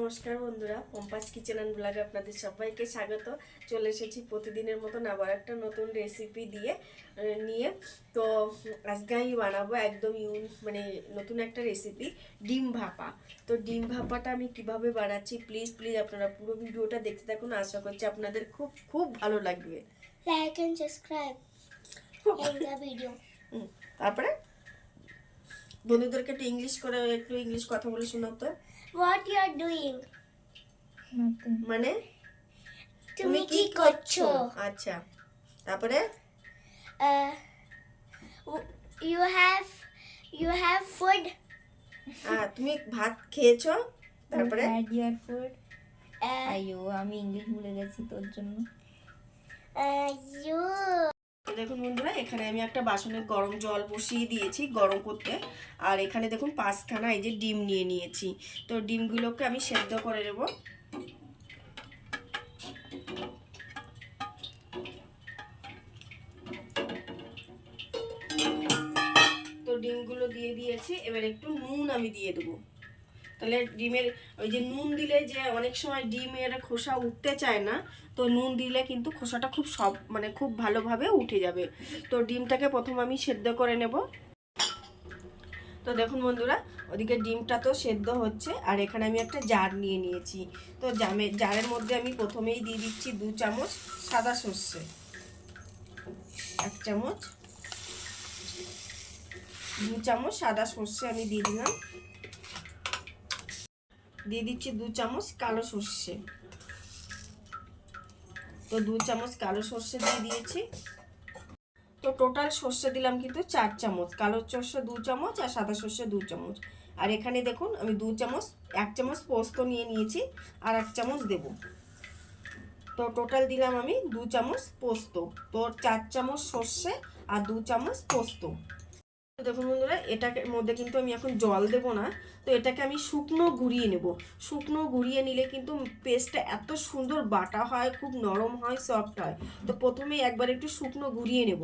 নমস্কার বন্ধুরা পম্পাস kitchen and ব্লগে আপনাদের সবাইকে স্বাগত। চলে এসেছি প্রতিদিনের মতন আবার একটা নতুন রেসিপি দিয়ে নিয়ে। তো আজকে আমি বানাবো একদম ইউন মানে নতুন একটা রেসিপি ডিম ভাপা। তো ডিম ভাপাটা আমি কীভাবে বানাচ্ছি প্লিজ প্লিজ আপনারা পুরো ভিডিওটা দেখতে থাকুন। আশা করছি আপনাদের খুব খুব ভালো লাগবে। In the video. হুম, তারপরে বন্ধুদেরকে একটু ইংলিশ করে একটু ইংলিশ কথা বলে শোনাও তো। What you are doing? মানে? তুমি কি করছ? আচ্ছা। তারপরে? you have you have food. তুমি ভাত খেয়েছো? তারপরে? হ্যাড ইয়ার ফুড আইও আমি ইংলিশ ভুলে গেছি তোর জন্য। you দেখুন বন্ধুরা, এখানে আমি একটা বাসনে গরম জল বসিয়ে দিয়েছি গরম করতে। আর এখানে দেখুন পাঁচখানা এই যে ডিম নিয়ে নিয়েছি। তো ডিমগুলোকে আমি সেদ্ধ করে নেব। তো ডিমগুলো দিয়ে দিয়েছি, এবার একটু নুন আমি দিয়ে দেবো। তাহলে ডিমের, ওই যে নুন দিলে যে অনেক সময় ডিমের খোসা উঠতে চায় না, তো নুন দিলে কিন্তু খোসাটা খুব সব মানে খুব ভালোভাবে উঠে যাবে। তো ডিমটাকে প্রথম আমি সেদ্ধ করে নেব। তো দেখুন বন্ধুরা, ওদিকে ডিমটা তো সেদ্ধ হচ্ছে, আর এখানে আমি একটা জার নিয়ে নিয়েছি। তো জামে, জারের মধ্যে আমি প্রথমেই দিয়ে দিচ্ছি দু চামচ সাদা সর্ষে। এক চামচ, দু চামচ সাদা সর্ষে আমি দিয়ে দিলাম। দিয়ে দিচ্ছি দু চামচ কালো সর্ষে। তো দু চামচ কালো সর্ষে দিয়ে দিয়েছি। তো টোটাল সর্ষে দিলাম কিন্তু চার চামচ। কালো সর্ষে দু চামচ আর সাদা সর্ষে দু চামচ। আর এখানে দেখুন, আমি দু চামচ, এক চামচ পোস্ত নিয়ে নিয়েছি আর এক চামচ দেব। তো টোটাল দিলাম আমি দু চামচ পোস্ত। তো চার চামচ সর্ষে আর দু চামচ পোস্ত। দেখুন বন্ধুরা, এটাকে মধ্যে কিন্তু আমি এখন জল দেব না, তো এটাকে আমি শুকনো ঘুরিয়ে নেব। শুকনো ঘুরিয়ে নিলে কিন্তু পেস্টটা এত সুন্দর বাটা হয়, খুব নরম হয় সফট হয়। তো প্রথমেই একবার একটু শুকনো ঘুরিয়ে নেব।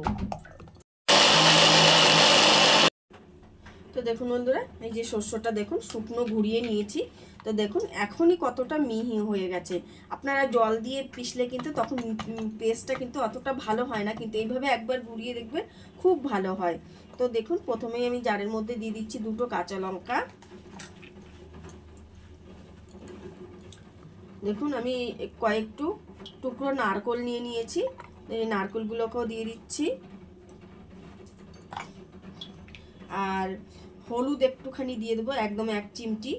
তো দেখুন বন্ধুরা, এই যে শস্যটা দেখুন, শুকনো ঘুরিয়ে নিয়েছি। তো দেখুন, এখনই কতটা মিহি হয়ে গেছে। আপনারা জল দিয়ে পিষলে কিন্তু তখন পেস্টটা কিন্তু অতটা ভালো হয় না, কিন্তু এইভাবে একবার ঘুরিয়ে দেখবেন খুব ভালো হয়। তো দেখুন, প্রথমেই আমি জারের মধ্যে দিয়ে দিচ্ছি দুটো কাঁচা লঙ্কা। দেখুন, আমি কয়েকটু টুকরো নারকোল নিয়ে নিয়েছি। এই নারকোলগুলোকেও দিয়ে দিচ্ছি। আর হলুদ একটুখানি দিয়ে দেবো, একদম এক চিমটি।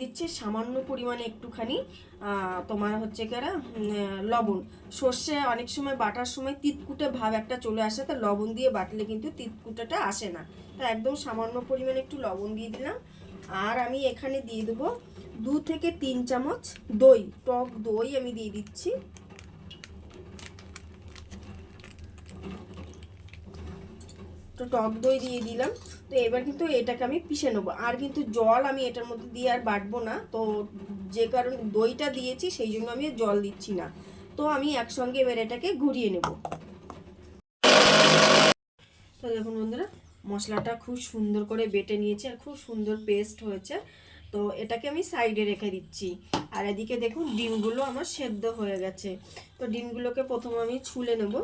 দিচ্ছে সামান্য পরিমাণে একটুখানি তোমার হচ্ছে কেরা লবণ। সর্ষে অনেক সময় বাটার সময় তিতকুটে ভাব একটা চলে আসে, তো লবণ দিয়ে বাটলে কিন্তু তিতকুটেটা আসে না। তো একদম সামান্য পরিমাণে একটু লবণ দিয়ে দিলাম। আর আমি এখানে দিয়ে দেবো দু থেকে তিন চামচ দই, টক দই আমি দিয়ে দিচ্ছি। তো টক দই দিয়ে দিলাম। তো এবার কিন্তু এটাকে আমি পিষে নেব। আর কিন্তু জল আমি এটার মধ্যে দিয়ে আর বাটবো না। তো যে কারণে দইটা দিয়েছি, সেই জন্য আমি জল দিচ্ছি না। তো আমি একসঙ্গে এবার এটাকে ঘুরিয়ে নেব। তো দেখুন বন্ধুরা, মশলাটা খুব সুন্দর করে বেটে নিয়েছে আর খুব সুন্দর পেস্ট হয়েছে। তো এটাকে আমি সাইডে রেখে দিচ্ছি। আর এদিকে দেখুন, ডিমগুলো আমার সেদ্ধ হয়ে গেছে। তো ডিমগুলোকে প্রথম আমি ছুলে নেব।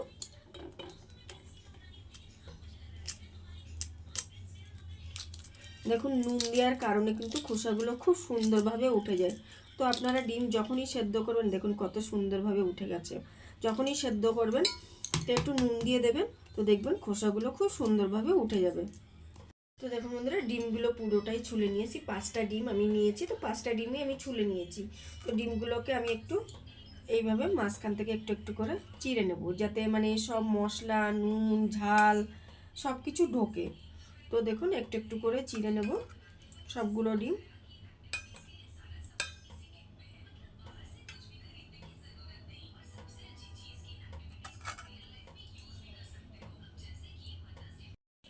দেখুন, নুন দেওয়ার কারণে কিন্তু খোসাগুলো খুব সুন্দরভাবে উঠে যায়। তো আপনারা ডিম যখনই সেদ্ধ করবেন, দেখুন কত সুন্দরভাবে উঠে গেছে। যখনই সেদ্ধ করবেন, তো একটু নুন দিয়ে দেবেন, তো দেখবেন খোসাগুলো খুব সুন্দরভাবে উঠে যাবে। তো দেখুন বন্ধুরা, ডিমগুলো পুরোটাই ছুলে নিয়েছি। পাঁচটা ডিম আমি নিয়েছি, তো পাঁচটা ডিমই আমি ছুলে নিয়েছি। তো ডিমগুলোকে আমি একটু এইভাবে মাঝখান থেকে একটু একটু করে চিড়ে নেব, যাতে মানে সব মশলা, নুন, ঝাল সব কিছু ঢোকে। তো দেখুন, একটু একটু করে চিড়ে নেব সবগুলো ডিম।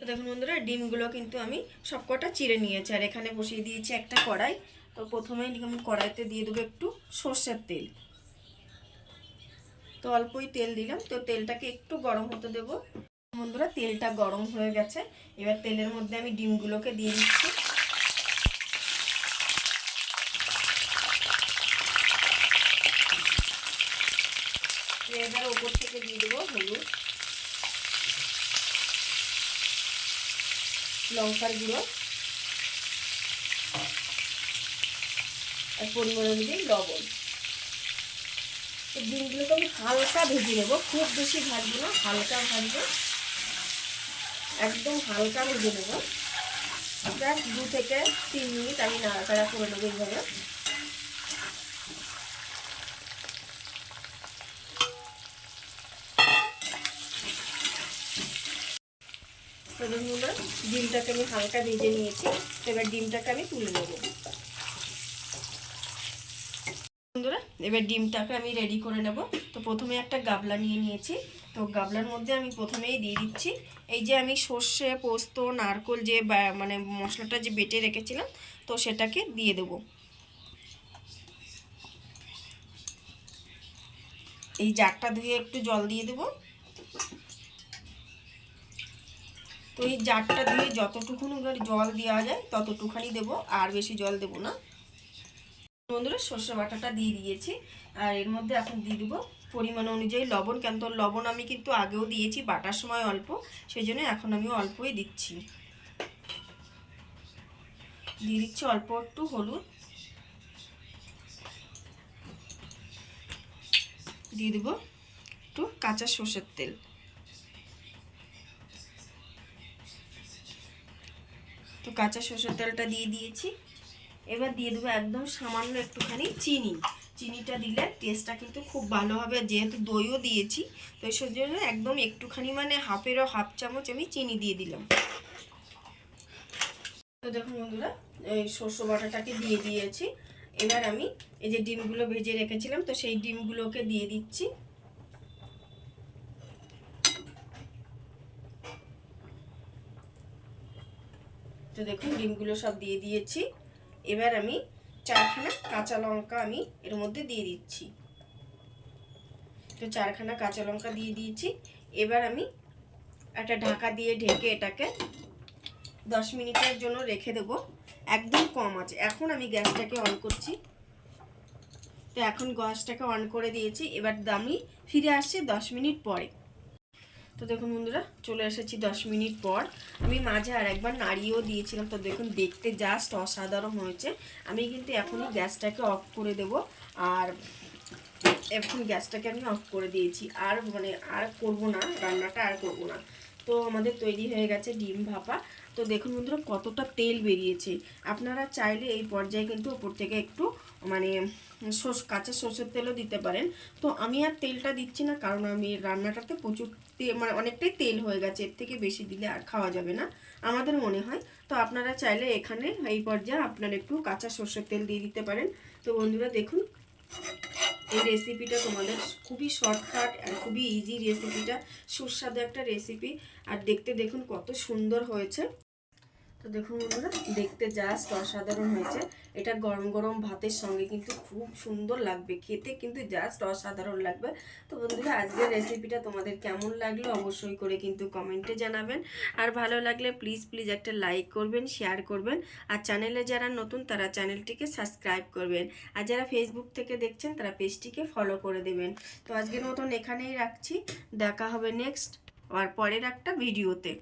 দেখুন বন্ধুরা, ডিমগুলো কিন্তু আমি সবকটা চিড়ে নিয়েছি, আর এখানে বসিয়ে দিয়েছি একটা কড়াই। তো প্রথমে আমি কড়াইতে দিয়ে দেবো একটু সর্ষের তেল। তো অল্পই তেল দিলাম, তো তেলটাকে একটু গরম হতে দেবো। বন্ধুরা, তেলটা গরম হয়ে গেছে। এবার তেলের মধ্যে আমি ডিমগুলোকে দিয়ে দিচ্ছি। এবার ওপর থেকে দিয়ে দেবো হলুদ, লঙ্কার গুঁড়ো, আর পরিমাণ অনুযায়ী লবণ। ডিমগুলোকে আমি হালকা ভেজে নেব। খুব বেশি ভাজবো না, হালকা ভাজবো। একদম হালকা ভেজে নেব। জাস্ট দু থেকে তিন মিনিট আমি নাড়াচাড়া করে নেব এইভাবে। ডিমটাকে আমি হালকা ভেজে নিয়েছি। এবার ডিমটাকে আমি তুলে নেব বন্ধুরা এবার ডিমটাকে আমি রেডি করে নেব। তো প্রথমে একটা গাবলা নিয়ে নিয়েছি। তো গাবলার মধ্যে আমি প্রথমেই দিয়ে দিচ্ছি। এই যে আমি সর্ষে, পোস্ত, নারকোল যে মানে মশলাটা যে বেটে রেখেছিলাম, তো সেটাকে দিয়ে দেব। এই জারটা ধুয়ে একটু জল দিয়ে দেবো। তো এই জারটা ধুয়ে যতটুকুনি জল দেওয়া যায়, ততটুখানি দেবো। আর বেশি জল দেবো না। বন্ধুরা সর্ষে বাটাটা দিয়ে দিয়েছি। আর এর মধ্যে এখন দিয়ে দেবো পরিমাণ অনুযায়ী লবণ, কেন তো লবণ আমি কিন্তু আগেও দিয়েছি, বাটার সময় অল্প সেই জন্য এখন আমি অল্পই দিচ্ছি। দিয়ে দিচ্ছি অল্প একটু হলুদ। দিয়ে দেবো একটু কাঁচা সর্ষের তেল। তো কাঁচা সর্ষের তেলটা দিয়ে দিয়েছি। এবার দিয়ে দেবো একদম সামান্য একটুখানি চিনি। চিনিটা দিলে টেস্টটা কিন্তু খুব ভালো হবে। যেহেতু দইও দিয়েছি, তো সেই জন্য একদম একটুখানি মানে হাফেরও হাফ চামচ আমি চিনি দিয়ে দিলাম। তো দেখুন বন্ধুরা, এই শস্য বাটাটাকে দিয়ে দিয়েছি। এবার আমি এই যে ডিমগুলো ভেজে রেখেছিলাম, তো সেই ডিমগুলোকে দিয়ে দিচ্ছি। তো দেখুন, ডিমগুলো সব দিয়ে দিয়েছি। এবার আমি চারখানা কাঁচা লঙ্কা আমি এর মধ্যে দিয়ে দিচ্ছি। তো চারখানা কাঁচা লঙ্কা দিয়ে দিয়েছি। এবার আমি একটা ঢাকা দিয়ে ঢেকে এটাকে দশ মিনিটের জন্য রেখে দেব। একদম কম আছে। এখন আমি গ্যাসটাকে অন করছি। তো এখন গ্যাসটাকে অন করে দিয়েছি। এবার আমি ফিরে আসছি দশ মিনিট পরে। তো দেখুন বন্ধুরা, চলে এসেছি দশ মিনিট পর। আমি মাঝে আর একবার নাড়িয়েও দিয়েছিলাম, তো দেখুন দেখতে জাস্ট অসাধারণ হয়েছে। আমি কিন্তু এখনই গ্যাসটাকে অফ করে দেব, আর এখন গ্যাসটাকে আমি অফ করে দিয়েছি। আর মানে আর করব না, রান্নাটা আর করব না। তো আমাদের তৈরি হয়ে গেছে ডিম ভাপা। তো দেখুন বন্ধুরা, কতটা তেল বেরিয়েছে। আপনারা চাইলে এই পর্যায়ে কিন্তু ওপর থেকে একটু মানে সর্ষ, কাঁচা সর্ষের তেলও দিতে পারেন। তো আমি আর তেলটা দিচ্ছি না, কারণ আমি রান্নাটাতে প্রচুর মানে অনেকটাই তেল হয়ে গেছে, এর থেকে বেশি দিলে আর খাওয়া যাবে না, আমাদের মনে হয়। তো আপনারা চাইলে এখানে এই পর্যায়ে আপনারা একটু কাঁচা সর্ষের তেল দিয়ে দিতে পারেন। তো বন্ধুরা, দেখুন, এই রেসিপিটা তোমাদের খুবই শর্টকাট আর খুবই ইজি রেসিপিটা সুস্বাদু একটা রেসিপি আর দেখতে দেখুন কত সুন্দর হয়েছে। তো দেখুন বন্ধুরা, দেখতে জাস্ট অসাধারণ হয়েছে। এটা গরম গরম ভাতের সঙ্গে কিন্তু খুব সুন্দর লাগবে, খেতে কিন্তু জাস্ট অসাধারণ লাগবে। তো বন্ধুরা, আজকের রেসিপিটা তোমাদের কেমন লাগল অবশ্যই করে কিন্তু কমেন্টে জানাবেন। আর ভালো লাগলে প্লিজ প্লিজ একটা লাইক করবেন শেয়ার করবেন। আর চ্যানেলে যারা নতুন, তারা চ্যানেলটিকে সাবস্ক্রাইব করবেন। আর যারা ফেসবুক থেকে দেখছেন, তারা পেজটিকে ফলো করে দেবেন। তো আজকের মতন এখানেই রাখছি। দেখা হবে নেক্সট আর পরের একটা ভিডিওতে